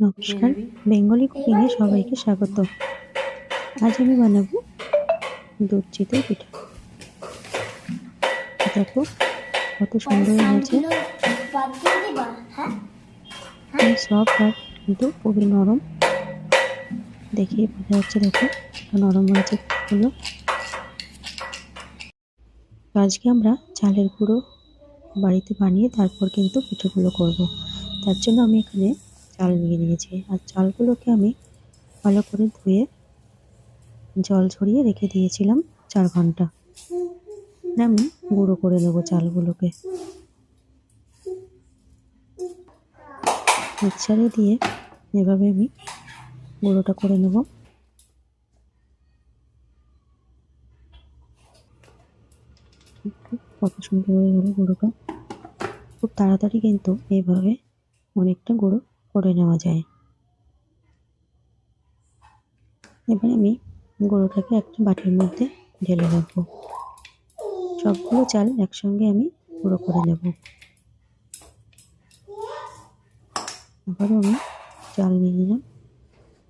নমস্কার বেঙ্গলি কুকিংয়ে সবাইকে স্বাগত। আজ আমি বানাবো দুধ চিতই পিঠা। দেখো কত সুন্দর হয়েছে। সব আর কিন্তু খুবই নরম। দেখেই বোঝা যাচ্ছে দেখো নরম হয়েছে তো আজকে আমরা চালের গুঁড়ো বাড়িতে বানিয়ে তারপর কিন্তু পিঠেগুলো করব। তার জন্য আমি এখানে চাল নিয়ে নিয়েছি। আর চালগুলোকে আমি ভালো করে ধুয়ে জল ঝরিয়ে রেখে দিয়েছিলাম চার ঘণ্টা। আমি গুঁড়ো করে নেব চালগুলোকে। মিক্সারে দিয়ে এভাবে আমি গুঁড়োটা করে নেব। কত সুন্দর হয়ে গেল গুঁড়োটা। খুব তাড়াতাড়ি কিন্তু এইভাবে অনেকটা গুঁড়ো করে নেওয়া যায়। এবার আমি গুঁড়োটাকে একটা বাটির মধ্যে ঢেলে রাখব। সবগুলো চাল একসঙ্গে আমি গুঁড়ো করে নেব। আবারও আমি চাল নিয়ে নিলাম,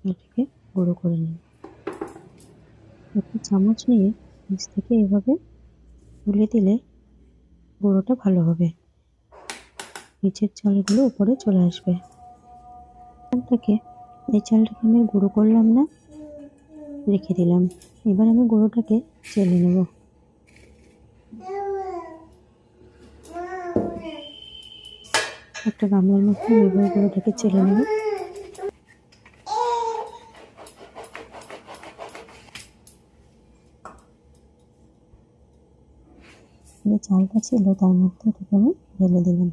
এটাকে গুঁড়ো করে নেব একটা চামচ নিয়ে নিচ থেকে এভাবে তুলে দিলে গুঁড়োটা ভালো হবে। নিচের চালগুলো উপরে চলে আসবে। চালটাকে এই চালটাকে আমি গুঁড়ো করলাম না, রেখে দিলাম। এবার আমি গুঁড়োটাকে চেলে নেব। একটা গামলার মধ্যে এবার গুঁড়োটাকে চেলে নেব। যে চালটা ছিল, তার মধ্যে এটাকে আমি ঢেলে দিলাম।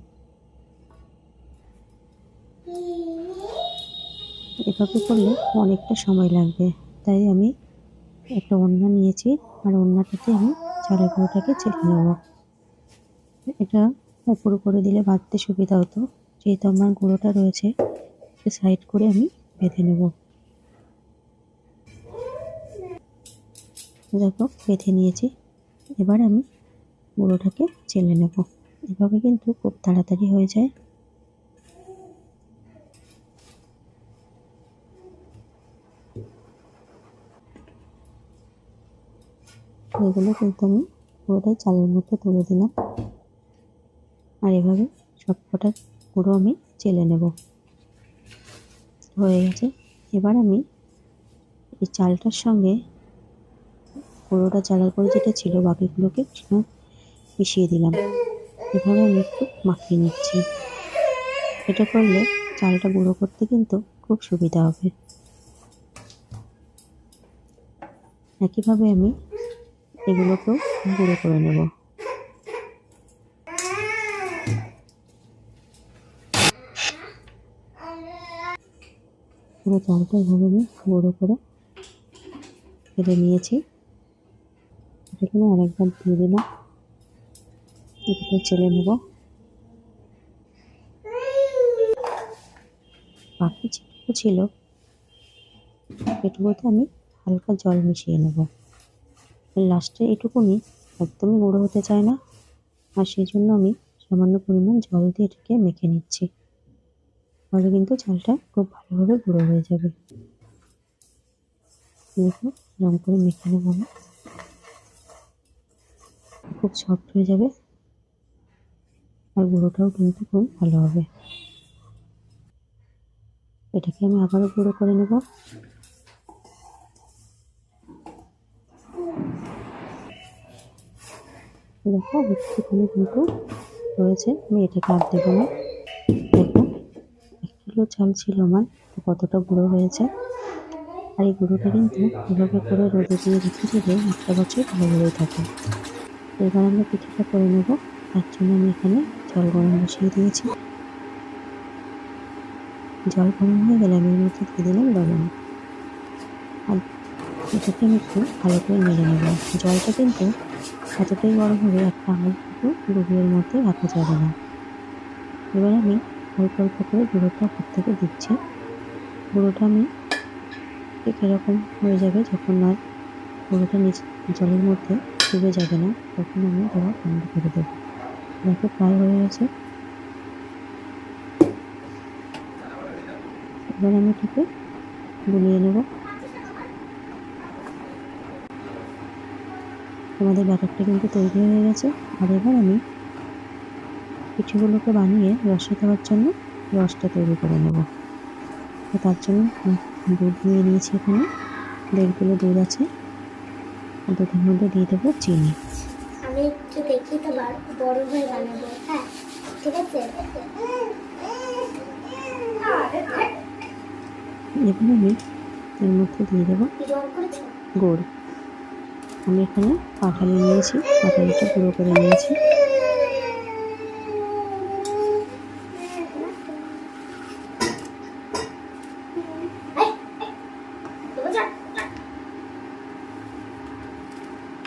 এভাবে করলে অনেকটা সময় লাগবে। তাই আমি একটা ওড়না নিয়েছি, আর ওড়নাটাতে আমি চালের গুঁড়োটাকে চেলে নেব। এটা উপর করে দিলে বাঁধতে সুবিধা হতো। যেহেতু আমার গুঁড়োটা রয়েছে সাইড করে আমি বেঁধে নেব। দেখো, বেঁধে নিয়েছি। এবার আমি গুঁড়োটাকে চেলে নেব। এভাবে কিন্তু খুব তাড়াতাড়ি হয়ে যায়। এগুলো কিন্তু আমি পুরোটাই চালের মধ্যে তুলে দিলাম। আর এভাবে সব কটা গুঁড়ো আমি চেলে নেব। হয়ে গেছে। এবার আমি এই চালটার সঙ্গে পুরোটা চালার পরে যেটা ছিল বাকিগুলোকে মিশিয়ে দিলাম। এভাবে আমি একটু মাখিয়ে নিচ্ছি। এটা করলে চালটা গুঁড়ো করতে কিন্তু খুব সুবিধা হবে। একইভাবে আমি এগুলোকেও গুঁড়ো করে নেব। পুরো চালটা এভাবে আমি গুঁড়ো করে ফেলে নিয়েছি। এখানে আরেকবার দিয়ে দিলাম। এটাকে চেলে নেব। বাকি যেটুকু ছিল এটুকুতে আমি হালকা জল মিশিয়ে নেব। লাস্টে এটুকুনি একদমই গুঁড়ো হতে চায় না। আর সেই জন্য আমি সামান্য পরিমাণ জল দিয়ে এটাকে মেখে নিচ্ছি। তাহলে কিন্তু চালটা খুব ভালোভাবে গুঁড়ো হয়ে যাবে। দেখো এরকম করে মেখে নেব আমি। খুব সফট হয়ে যাবে। আর গুঁড়োটাও কিন্তু খুব ভালো হবে। এটাকে আমি আবারও গুঁড়ো করে নেব। দেখো একটুখানি কিন্তু রয়েছে। আমি এটাকে আর দেবো না। দেখো এক কিলো চাল ছিল আমার কতটা গুঁড়ো হয়েছে। আর এই গুঁড়োটা কিন্তু এভাবে করে রোদে দিয়ে রেখে দিলে একটা বছর ভালোভাবেই থাকে। এবার আমরা পিঠাটা করে নেব। তার জন্য আমি এখানে জল গরম বসিয়ে দিয়েছি। জল গরম হয়ে গেলে আমি এর মধ্যে দিয়ে দিলাম লবণ। আর এটাকে আমি একটু ভালো করে নেড়ে নেব। জলটা কিন্তু এতটাই গরম হবে একটা আঙুল কিন্তু ডুবিয়ের মধ্যে রাখা যাবে না। এবার আমি অল্প অল্প করে গুঁড়োটা উপর থেকে দিচ্ছি গুঁড়োটা আমি ঠিক এরকম হয়ে যাবে যখন আর গুঁড়োটা নিচ জলের মধ্যে ডুবে যাবে না, তখন আমি দেওয়া বন্ধ করে দেবো। দেখো, প্রায় হয়ে গেছে। এবার আমি এটাকে গুলিয়ে নেব। আমাদের ব্যাটারটা কিন্তু তৈরি হয়ে গেছে। আর এবার আমি পিঠেগুলোকে বানিয়ে রসে দেওয়ার জন্য রসটা তৈরি করে নেব। তো তার জন্য দুধ নিয়ে নিয়েছি এখানে। দেড় কিলো দুধ আছে। দুধের মধ্যে দিয়ে দেবো চিনি। আমি একটু দেখি তো বড় হয়ে বানাবো। হ্যাঁ ঠিক আছে? এবার আমি এর মধ্যে দিয়ে দেবো গুড়। আমি এখানে পাটালি নিয়েছি পাটালিটা গুঁড়ো করে নিয়েছি।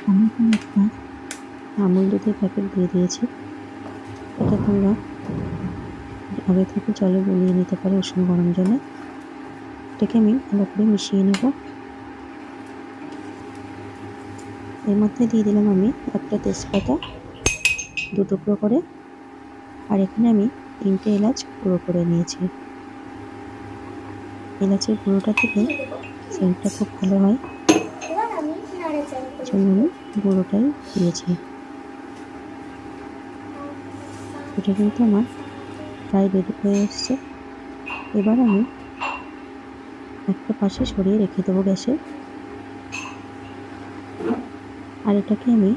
আমি এখানে একটা আমুল দুধের প্যাকেট দিয়ে দিয়েছি। এটা তোমরা আগে থেকে জলে গলিয়ে নিতে পারো উষ্ণ গরম জলে। এটাকে আমি ভালো করে মিশিয়ে নেব। এর মধ্যে দিয়ে দিলাম আমি একটা তেজপাতা, দু টুকরো করে। আর এখানে আমি তিনটে এলাচ গুঁড়ো করে নিয়েছি। এলাচের গুঁড়োটা থেকে সেন্টটা খুব ভালো হয়। জন্য আমি গুঁড়োটাই দিয়েছি। এটা কিন্তু আমার প্রায় রেডি হয়ে এসছে। এবার আমি একটা পাশে সরিয়ে রেখে দেবো গ্যাসে। আর এটাকে আমি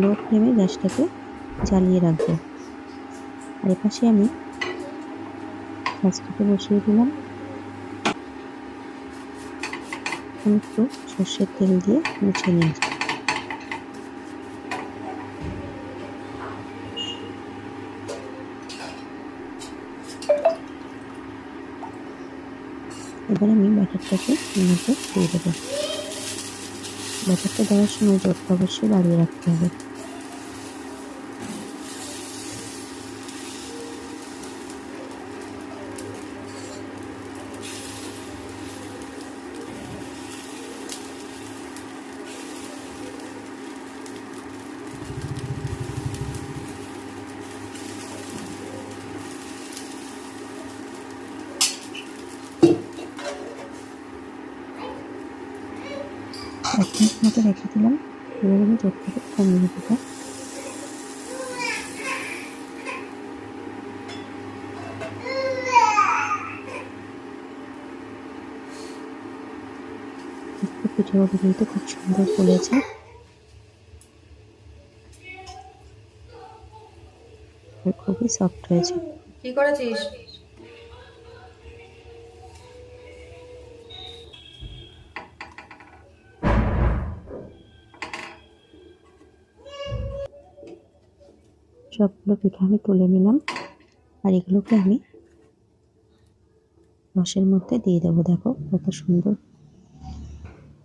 লো ফ্লেমে গ্যাসটাকে জ্বালিয়ে রাখব। আর এপাশে আমি গ্যাসটাকে বসিয়ে দিলাম। একটু সর্ষের তেল দিয়ে মুছে নিয়েছি এবার আমি ব্যাটারটাকে মধ্যে দিয়ে দেবো। ব্যাটারটা দেওয়ার সময় জোরটা অবশ্যই বাড়িয়ে রাখতে হবে। এক মতো রেখে দিলাম। এবার আমি জোরটাকে কমিয়ে দেবো পিঠেগুলো খুব সুন্দর ফুলেছে খুবই সফট হয়েছে। কি করেছিস? সবগুলো পিঠা আমি তুলে নিলাম। আর এগুলোকে আমি রসের মধ্যে দিয়ে দেবো। দেখো কত সুন্দর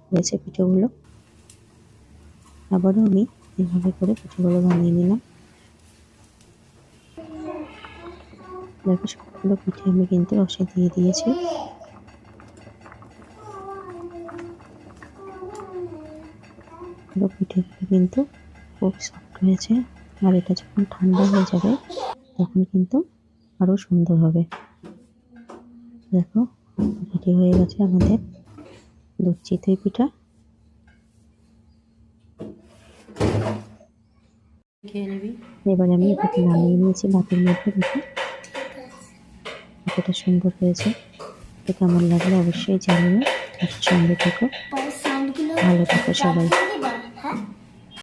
হয়েছে পিঠেগুলো। আবারও আমি এভাবে করে পিঠেগুলো বানিয়ে নিলাম। দেখো সবগুলো পিঠে আমি কিন্তু রসে দিয়ে দিয়েছি। পিঠেগুলো কিন্তু খুব সফট হয়েছে। আর এটা যখন ঠান্ডা হয়ে যাবে তখন কিন্তু আরও সুন্দর হবে। দেখো রেডি হয়ে গেছে আমাদের দুধ চিতই পিঠা এবারে আমি এটাকে নামিয়ে নিয়েছি বাটির মধ্যে রেখে। কতটা সুন্দর হয়েছে। তো কেমন লাগলে অবশ্যই জানিও। সঙ্গে থেকো। ভালো থাকো সবাই।